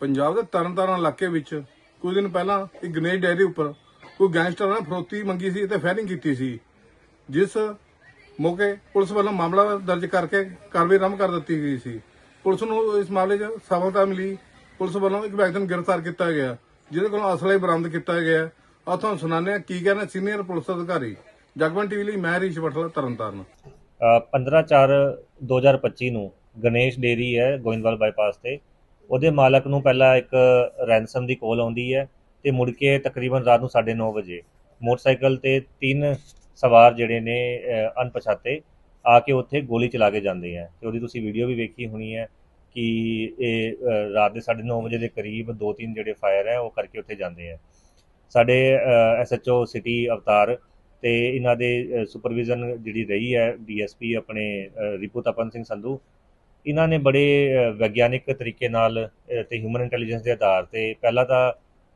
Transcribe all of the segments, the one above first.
ਪੰਜਾਬ ਦੇ ਤਰਨਤਾਰਨ ਇਲਾਕੇ ਵਿੱਚ ਕੁਝ ਦਿਨ ਪਹਿਲਾਂ ਇੱਕ ਗਣੇਸ਼ ਡੈਰੀ ਉੱਪਰ ਕੋਈ ਗੈਂਗਸਟਰ ਨੇ ਫਰੋਤੀ ਮੰਗੀ ਸੀ ਤੇ ਫਾਇਰਿੰਗ ਕੀਤੀ ਸੀ, ਜਿਸ ਮੌਕੇ ਪੁਲਿਸ ਵੱਲੋਂ ਮਾਮਲਾ ਦਰਜ ਕਰਕੇ ਕਾਰਵਾਈ ਆਰੰਭ ਕਰ ਦਿੱਤੀ ਗਈ ਸੀ। ਪੁਲਿਸ ਨੂੰ ਇਸ ਮਾਮਲੇ 'ਚ ਸਫਲਤਾ ਮਿਲੀ। ਪੁਲਿਸ ਵੱਲੋਂ ਇੱਕ ਵਿਅਕਤੀ ਨੂੰ ਗ੍ਰਿਫਤਾਰ ਕੀਤਾ ਗਿਆ, ਜਿਹਦੇ ਕੋਲੋਂ ਅਸਲਾ ਹੀ ਬਰਾਮਦ ਕੀਤਾ ਗਿਆ। ਆ ਤੁਹਾਨੂੰ ਸੁਣਾਉਂਦੇ ਕੀ ਕਹਿੰਦੇ ਸੀਨੀਅਰ ਪੁਲਿਸ ਅਧਿਕਾਰੀ ਜਗਵੰਤ ਟੀਵੀ ਲਈ ਮੈਂ ਹਰੀਸ਼ ਬਠਲਾ ਤਰਨਤਾਰਨ। 15/4/2025 ਨੂੰ ਗਣੇਸ਼ ਡੇਰੀ ਹੈ ਗੋਇੰਦਵਾਲ ਬਾਈਪਾਸ ਤੇ। ਉਹਦੇ ਮਾਲਕ ਨੂੰ ਪਹਿਲਾਂ ਇੱਕ ਰੈਂਸਮ ਦੀ ਕੋਲ ਆਉਂਦੀ ਹੈ ਤੇ ਮੁੜ ਕੇ ਤਕਰੀਬਨ ਰਾਤ ਨੂੰ 9:30 ਵਜੇ ਮੋਟਰਸਾਈਕਲ ਤੇ ਤਿੰਨ ਸਵਾਰ ਜਿਹੜੇ ਨੇ ਅਣਪਛਾਤੇ ਆ ਕੇ ਉੱਥੇ ਗੋਲੀ ਚਲਾ ਕੇ ਜਾਂਦੇ ਆ। ਤੇ ਉਹਦੀ ਤੁਸੀਂ ਵੀਡੀਓ ਵੀ ਵੇਖੀ ਹੋਣੀ ਹੈ ਕਿ ਇਹ ਰਾਤ ਦੇ 9:30 ਵਜੇ ਦੇ ਕਰੀਬ ਦੋ ਤਿੰਨ ਜਿਹੜੇ ਫਾਇਰ ਹੈ, ਉਹ ਕਰਕੇ ਉੱਥੇ ਜਾਂਦੇ ਆ। ਸਾਡੇ ਐਸਐਚਓ ਸਿਟੀ ਅਵਤਾਰ ਤੇ ਇਹਨਾਂ ਦੇ ਸੁਪਰਵਿਜ਼ਨ ਜਿਹੜੀ ਰਹੀ ਹੈ ਡੀਐਸਪੀ ਆਪਣੇ ਰਿਪੂ ਤਪਨ ਸਿੰਘ ਸੰਧੂ ਇਹਨਾਂ ਨੇ ਬੜੇ ਅ, ਵਿਗਿਆਨਿਕ ਤਰੀਕੇ ਨਾਲ ਅ, ਤੇ ਹਿਊਮਨ ਇੰਟੈਲੀਜੈਂਸ ਦੇ ਆਧਾਰ ਤੇ ਪਹਿਲਾਂ ਤਾਂ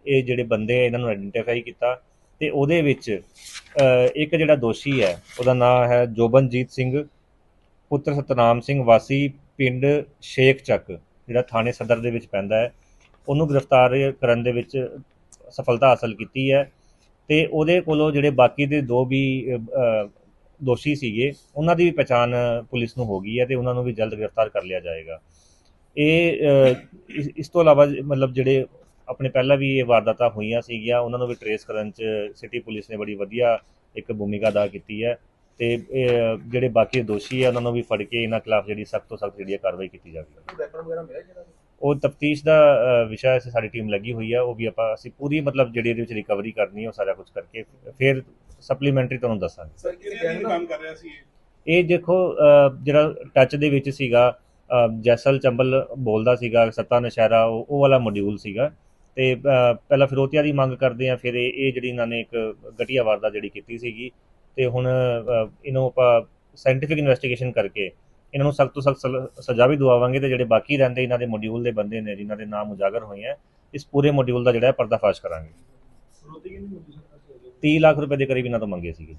ਇਹ ਜਿਹੜੇ ਬੰਦੇ ਇਹਨਾਂ ਨੂੰ ਆਇਡੈਂਟੀਫਾਈ ਕੀਤਾ ਤੇ ਉਹਦੇ ਵਿੱਚ ਇੱਕ ਜਿਹੜਾ ਦੋਸ਼ੀ ਹੈ ਉਹਦਾ ਨਾਮ ਹੈ ਜੋਬਨਜੀਤ ਸਿੰਘ ਪੁੱਤਰ ਸਤਨਾਮ ਸਿੰਘ ਵਾਸੀ ਪਿੰਡ ਸ਼ੇਖ ਚੱਕ ਜਿਹੜਾ ਥਾਣੇ ਸਦਰ ਦੇ ਵਿੱਚ ਪੈਂਦਾ ਹੈ। ਉਹਨੂੰ ਗ੍ਰਿਫਤਾਰ ਕਰਨ ਦੇ ਵਿੱਚ ਸਫਲਤਾ ਹਾਸਲ ਕੀਤੀ ਹੈ ਤੇ ਉਹਦੇ ਕੋਲੋਂ ਜਿਹੜੇ ਬਾਕੀ ਦੇ ਦੋ ਵੀ ਦੋਸ਼ੀ ਸੀਗੇ ਉਹਨਾਂ ਦੀ ਵੀ ਪਛਾਣ ਪੁਲਿਸ ਨੂੰ ਹੋ ਗਈ ਹੈ ਤੇ ਉਹਨਾਂ ਨੂੰ ਵੀ ਜਲਦ ਗ੍ਰਿਫਤਾਰ ਕਰ ਲਿਆ ਜਾਏਗਾ। ਇਹ ਇਸ- ਤੋਂ ਇਲਾਵਾ ਮਤਲਬ ਜਿਹੜੇ ਆਪਣੇ ਪਹਿਲਾਂ ਵੀ ਇਹ ਵਾਰਦਾਤਾਂ ਹੋਈਆਂ ਸੀਗੀਆਂ ਉਹਨਾਂ ਨੂੰ ਵੀ ਟਰੇਸ ਕਰਨ ਚ ਸਿਟੀ ਪੁਲਿਸ ਨੇ ਬੜੀ ਵਧੀਆ ਇੱਕ ਭੂਮਿਕਾ ਅਦਾ ਕੀਤੀ ਹੈ ਤੇ ਜਿਹੜੇ ਬਾਕੀ ਦੋਸ਼ੀ ਹੈ ਉਹਨਾਂ ਨੂੰ ਵੀ ਫੜ ਕੇ ਇਹਨਾਂ ਖਿਲਾਫ ਜਿਹੜੀ ਸਖਤ ਤੋਂ ਸਖਤ ਜਿਹੜੀ ਕਾਰਵਾਈ ਕੀਤੀ ਜਾਵੇਗੀ। ਉਹ ਤਫਤੀਸ਼ ਦਾ ਵਿਸ਼ਾ ਹੈ ਸਾਡੀ ਟੀਮ ਲੱਗੀ ਹੋਈ ਹੈ ਉਹ ਵੀ ਆਪਾਂ ਅਸੀਂ ਪੂਰੀ ਮਤਲਬ ਜਿਹੜੀ ਇਹਦੇ ਵਿੱਚ ਰਿਕਵਰੀ ਕਰਨੀ ਹੈ ਉਹ ਸਾਰਾ ਕੁਝ ਕਰਕੇ ਫਿਰ ਸਪਲੀਮੈਂਟਰੀ ਤੁਹਾਨੂੰ ਦੱਸਾਂਗੇ। ਸਰ ਕਿਹਦੇ ਅਧੀਨ ਕੰਮ ਕਰ ਰਿਹਾ ਸੀ ਇਹ? ਇਹ ਦੇਖੋ ਜਿਹੜਾ ਟੱਚ ਦੇ ਵਿੱਚ ਸੀਗਾ ਜੈਸਲ ਚੰਬਲ ਬੋਲਦਾ ਸੀਗਾ ਸੱਤਾ ਨਸ਼ਹਿਰਾ ਉਹ ਵਾਲਾ ਮੋਡਿਊਲ ਸੀਗਾ। ਤੇ ਪਹਿਲਾਂ ਫਿਰੋਤੀਆ ਦੀ ਮੰਗ ਕਰਦੇ ਆ ਫਿਰ ਇਹ ਇਹ ਜਿਹੜੀ ਇਹਨਾਂ ਨੇ ਇੱਕ ਗਟੀਆ ਵਾਰਦਾ ਜਿਹੜੀ ਕੀਤੀ ਸੀਗੀ ਤੇ ਹੁਣ ਇਹਨੂੰ ਆਪਾਂ ਸਾਇੰਟੀਫਿਕ ਇਨਵੈਸਟੀਗੇਸ਼ਨ ਕਰਕੇ ਇਹਨਾਂ ਨੂੰ ਸਖਤ ਤੋਂ ਸਖਤ ਸਜ਼ਾ ਵੀ ਦਵਾਵਾਂਗੇ ਤੇ ਜਿਹੜੇ ਬਾਕੀ ਰਹਿੰਦੇ ਇਹਨਾਂ ਦੇ ਮੋਡਿਊਲ ਦੇ ਬੰਦੇ ਨੇ ਜਿਨ੍ਹਾਂ ਦੇ ਨਾਮ ਉਜਾਗਰ ਹੋਏ ਆ ਇਸ ਪੂਰੇ ਮੋਡਿਊਲ ਦਾ ਜਿਹੜਾ ਪਰਦਾਫਾਸ਼ ਕਰਾਂਗੇ। 30 ਲੱਖ ਰੁਪਏ ਦੇ ਕਰੀਬ ਇਹਨਾਂ ਤੋਂ ਮੰਗੇ ਸੀਗੇ।